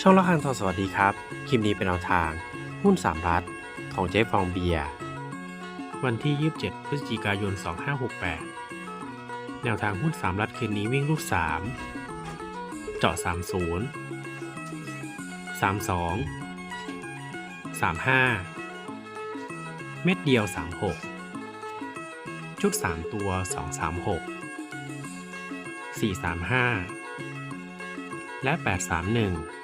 ช่องละคังทองสวัสดีครับ คลิปนี้เป็นแนวทาง หุ้น3รัฐของเจ๊ฟองเบียร์วันที่ 27 พฤศจิกายน 2568 แนวทางหุ้น3รัฐคืนนี้วิ่งลูก 3 เจาะ 30 32 35 เม็ดเดียว 36 ชุด 3 ตัว 236 435 และ 831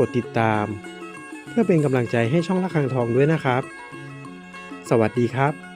กดติดตาม เพื่อเป็นกำลังใจให้ช่องละคังทองด้วยนะครับ สวัสดีครับ